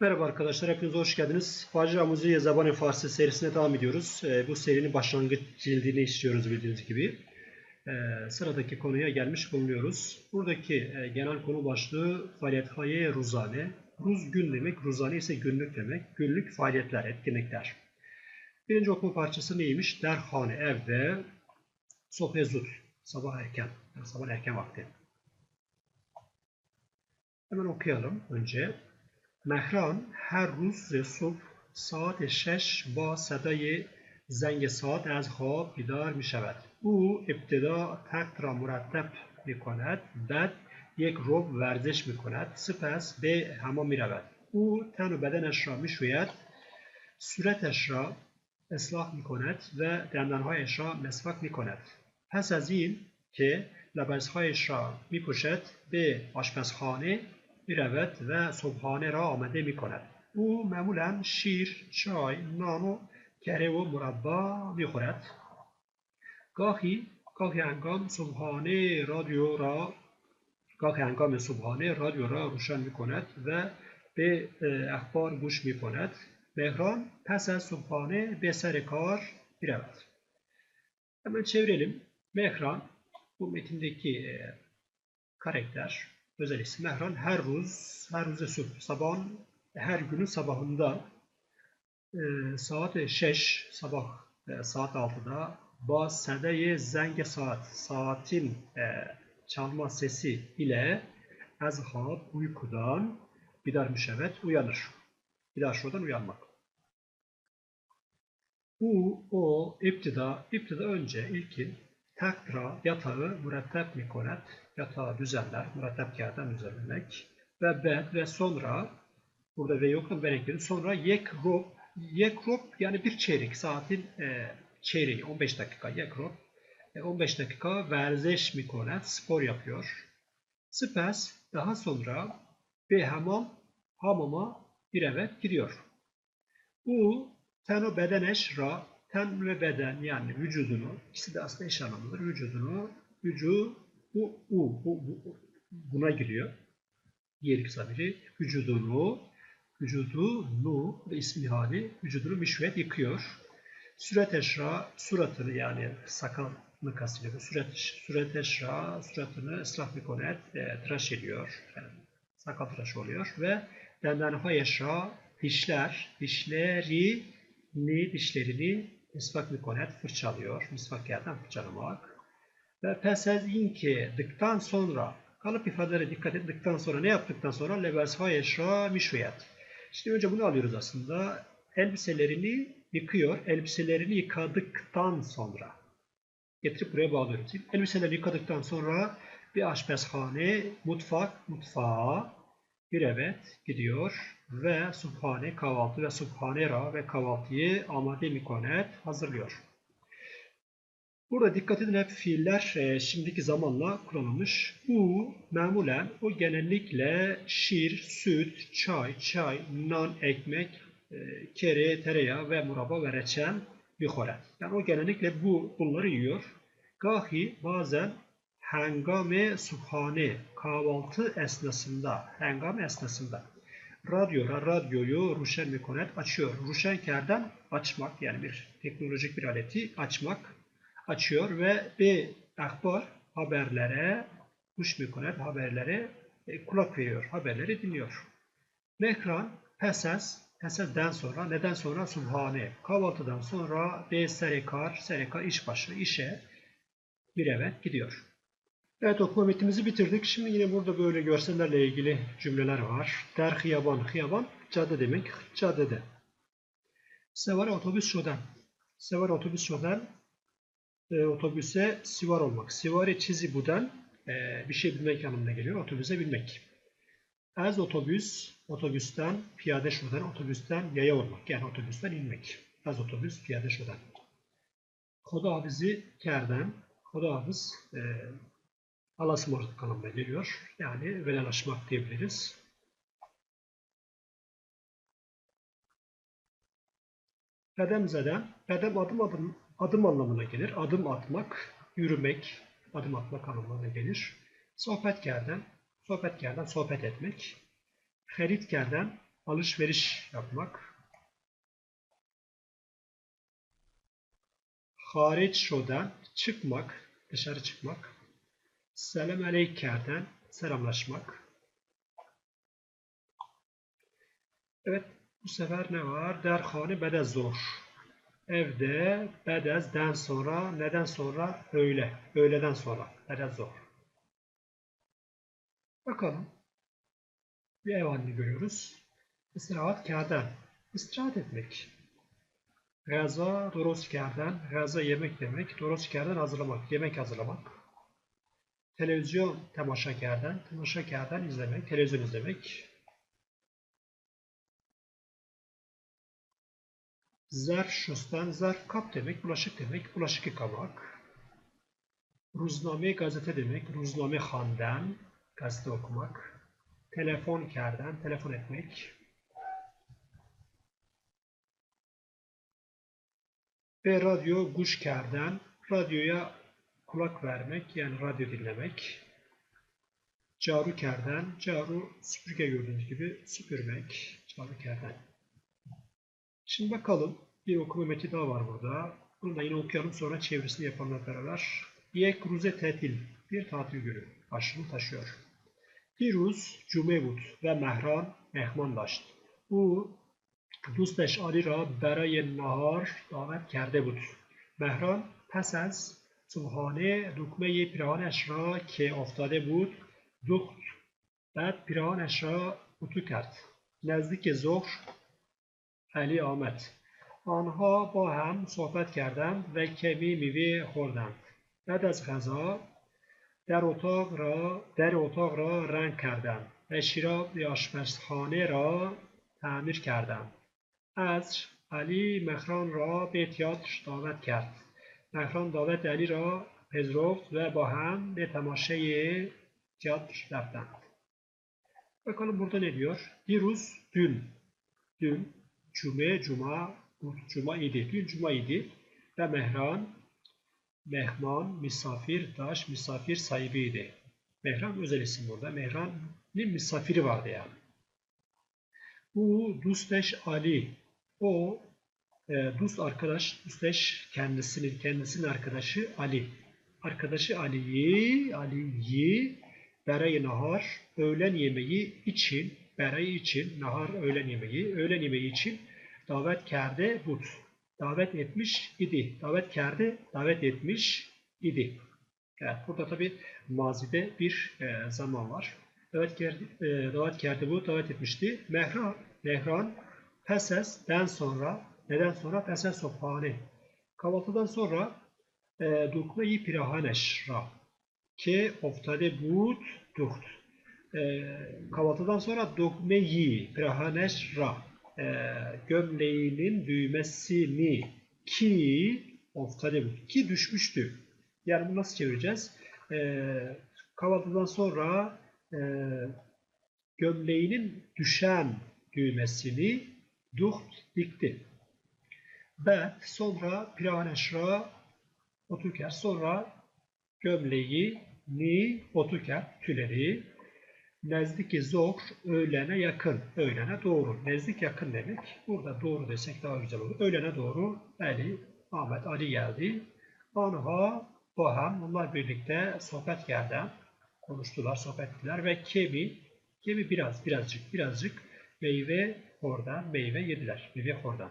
Merhaba arkadaşlar, hepiniz hoş geldiniz. Facir Amuziye Zabani Farsi serisine devam ediyoruz. Ee, bu serinin başlangıç cildini işliyoruz bildiğiniz gibi. Ee, sıradaki konuya gelmiş bulunuyoruz. Buradaki e, genel konu başlığı faaliyethaye ruzane. Ruz gün demek, ruzane ise günlük demek. Günlük faaliyetler, etkinlikler. Birinci okuma parçası neymiş? Derhane, evde, sohbezut, sabah erken, sabah erken vakti. Hemen okuyalım önce. مهران هر روز صبح ساعت شش با صدای زنگ ساعت از خواب بیدار می شود. او ابتدا تخت را مرتب می کند بعد یک روب ورزش می کند سپس به حمام می رود. او تن و بدنش را می شوید صورتش را اصلاح می کند و دندانهایش را مسواک می کند. پس از این که لباسهایش را می پوشد به آشپزخانه می‌رود و صبحانه را آماده می کند. او معمولا شیر، چای، نان و کره و مربا می خورد. گاهی گاهی هنگام صبحانه رادیو را گاهی هنگام صبحانه رادیو را روشن می کند و به اخبار گوش می کند. مهران pes از صبحانه به سر kar رود. Hemen çevirelim. Mehran bu metindeki karakter özel isim Mehran her ruz, her ruze subh, sabahın her günün sabahında e, saat 6 sabah e, saat 6'da ba sedeye zenge saat saatin e, çalma sesi ile ezhab uykudan bidar müşevet uyanır. Bidar şuradan uyanmak. Bu, o, iptida, iptida önce ilkin takra yatağı mürettep mikonet yatağı düzenler, mürettep kağıttan düzenlemek ve bed ve sonra burada ve yoktan ben. Sonra yekrop yekrop yani bir çeyrek saatin e, çeyreği 15 dakika yekrop e, 15 dakika verzeş mikonet spor yapıyor. Spes daha sonra bir hamam hamama bir evet giriyor. Bu teno bedeneş ra ten ve beden yani vücudunu ikisi de aslında eş anlamlıdır. Vücudunu vücu bu u bu, bu, buna giriyor. Diğer kısa biri vücudunu vücudunu ve ismi hali vücudunu müşvet yıkıyor. Süret eşra suratını yani sakalını kastediyor. Süret, süret eşra suratını ıslah mikonet e, tıraş ediyor. Yani sakal tıraş oluyor ve dendenha eşra dişler, dişleri ni dişlerini misvak mikonet fırçalıyor. Misvak yerden fırçalamak. Ve pesezin dıktan sonra kalıp ifadelere dikkat ettikten sonra ne yaptıktan sonra lebesha yeşra mişviyat. İşte önce bunu alıyoruz aslında. Elbiselerini yıkıyor. Elbiselerini yıkadıktan sonra getirip buraya bağlıyoruz. Elbiseleri yıkadıktan sonra bir aşpezhane, mutfak, mutfağa bir evet gidiyor ve subhane kahvaltı ve subhanera ve kahvaltıyı amade mikonet hazırlıyor. Burada dikkat edin hep fiiller e, şimdiki zamanla kullanılmış. Bu memulen o genellikle şir, süt, çay, çay, nan, ekmek, e, kere, tereyağı ve murabba ve reçel bixoret. Yani o genellikle bu bunları yiyor. Gahi bazen hengame subhane kahvaltı esnasında, hengame esnasında radyo, radyoyu ruşen mikonet açıyor. Ruşenkerden açmak yani bir teknolojik bir aleti açmak açıyor ve bir akbar haberlere, kuş mikonet haberlere e, kulak veriyor, haberleri dinliyor. Mekran, pesez, pesezden sonra, neden sonra subhane, kahvaltıdan sonra bir serekar, serekar iş başı, işe bir evet gidiyor. Evet okuma metnimizi bitirdik. Şimdi yine burada böyle görsellerle ilgili cümleler var. Der hıyaban, hıyaban cadde demek, caddede. Sevar otobüs şodan. Sevar otobüs şodan e, otobüse sivar olmak. Sivari çizi buden e, bir şey bilmek anlamına geliyor. Otobüse binmek. Az otobüs, otobüsten piyade şuradan, otobüsten yaya olmak. Yani otobüsten inmek. Az otobüs, piyade şuradan. Koda abizi kerden, koda abiz e, alasmorluk anlamına geliyor. Yani velalaşmak diyebiliriz. Pedem zeden, pedem adım adım adım anlamına gelir. Adım atmak, yürümek, adım atmak anlamına gelir. Sohbetkerden, sohbetkerden sohbet etmek. Feritkerden alışveriş yapmak. Hariç şodan çıkmak, dışarı çıkmak. Selam aleykerden selamlaşmak. Evet, bu sefer ne var? Derhane bede zor. Evde bedezden sonra, neden sonra? Öğle. Öğleden sonra. Bedez zor. Bakalım. Bir ev halini görüyoruz. İstirahat kerden. İstirahat etmek. Gaza, doros kerden. Gaza yemek demek. Doros kerden hazırlamak. Yemek hazırlamak. Televizyon temaşa kerden. Temaşa kerden izlemek. Televizyon izlemek. Zarf şustan, zarf kap demek, bulaşık demek, bulaşık yıkamak. Ruzname gazete demek, ruzname handan, gazete okumak. Telefon kerden, telefon etmek. Ve radyo guş kerden, radyoya kulak vermek yani radyo dinlemek. Carukerden, caru süpürge gördüğünüz gibi süpürmek, carukerden. Şimdi bakalım bir okuma metni daha var burada. Bunu da yine okuyalım sonra çevirisini yapanlar beraber. Yek ruze tetil, bir tatil günü başlığını taşıyor. Firuz, Cumevut ve Mehran mehmanlaştı. Bu Duz peş alira beraye nahar davet kerde bud. Mehran pes صبحانه دکمه پیراهنش را که افتاده بود دوخت بعد پیراهنش را اتو کرد نزدیک ظهر علی آمد. آنها با هم صحبت کردند و کمی میوه خوردند. بعد از غذا در اتاق را در اتاق را رنگ کردند و شیراب آشپزخانه را تعمیر کردند. عصر علی مهران را به تئاتر دعوت کرد. مهران دعوت علی را پذیرفت و با هم به تماشای tiyatr رفتند. Bakalım burada ne diyor? Diruz dün. Dün Cuma, Cuma, Cuma idi. Dün Cuma idi. Ve Mehran, Mehman, misafir, daş, misafir sahibiydi. Mehran özel isim burada. Mehran'ın misafiri vardı yani. Bu Dusteş Ali. O e, Dust arkadaş, Dusteş kendisinin, kendisinin arkadaşı Ali. Arkadaşı Ali'yi, Ali'yi Beray Nahar öğlen yemeği için, Beray için, Nahar öğlen yemeği, öğlen yemeği için davet kerde bud. Davet etmiş idi. Davet kerde davet etmiş idi. Evet, burada tabi mazide bir e, zaman var. Davet kerde, e, davet kerde bu davet etmişti. Mehran, Mehran Peses'den sonra, neden sonra? Peses sophane. Kahvaltıdan sonra e, dukme-i pirahaneş ra. Ki oftade bud duht. E, kahvaltıdan sonra dukme-i pirahaneş ra. E, gömleğinin düğmesini ki oftade bud. Ki düşmüştü. Yani bunu nasıl çevireceğiz? E, kahvaltıdan sonra e, gömleğinin düşen düğmesini duht dikti. Ve sonra piraneşra oturken sonra gömleği ni oturken tüleri nezdiki zor öğlene yakın. Öğlene doğru. Nezdik yakın demek. Burada doğru desek daha güzel olur. Öğlene doğru Ali, Ahmet Ali geldi. Anha, Bohem bunlar birlikte sohbet geldi. Konuştular, sohbet ettiler ve kemi, kemi biraz, birazcık, birazcık meyve oradan meyve yediler. Meyve oradan.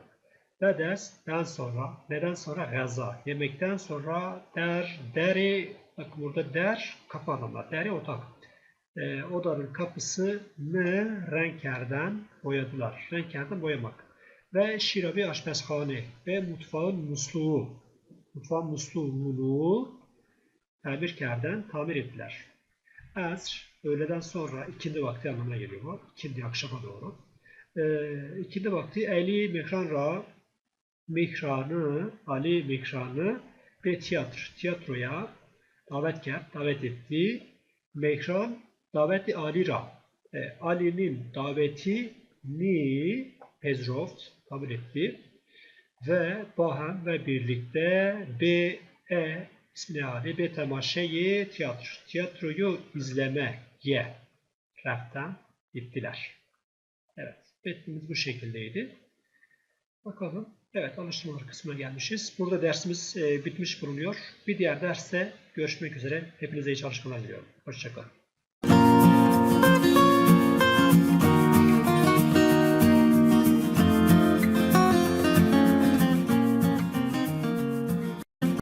Bedes'ten sonra, neden sonra? Gaza. Yemekten sonra der, deri, bak burada der, kapı anlamlar. Deri otak. E, odanın kapısını renklerden boyadılar. Renklerden boyamak. Ve şirabi aşpezhane ve mutfağın musluğu. Mutfağın musluğunu tamirkerden tamir ettiler. Asr, öğleden sonra ikindi vakti anlamına geliyor bu. İkindi akşama doğru. Ee, ikindi vakti Ali Mihran Ra Mihran'ı, Ali Mihran'ı ve tiyatro, tiyatroya davetkar, davet etti. Mihran daveti Ali Ra. E, Ali'nin davetini Pezroft kabul etti. Ve Bahem ve birlikte B, E ismini Ali ve temaşeyi tiyatro. Tiyatroyu izlemeye raftan gittiler. Evet. Metnimiz bu şekildeydi. Bakalım. Evet alıştırmalar kısmına gelmişiz. Burada dersimiz e, bitmiş bulunuyor. Bir diğer derste görüşmek üzere. Hepinize iyi çalışmalar diliyorum. Hoşçakalın.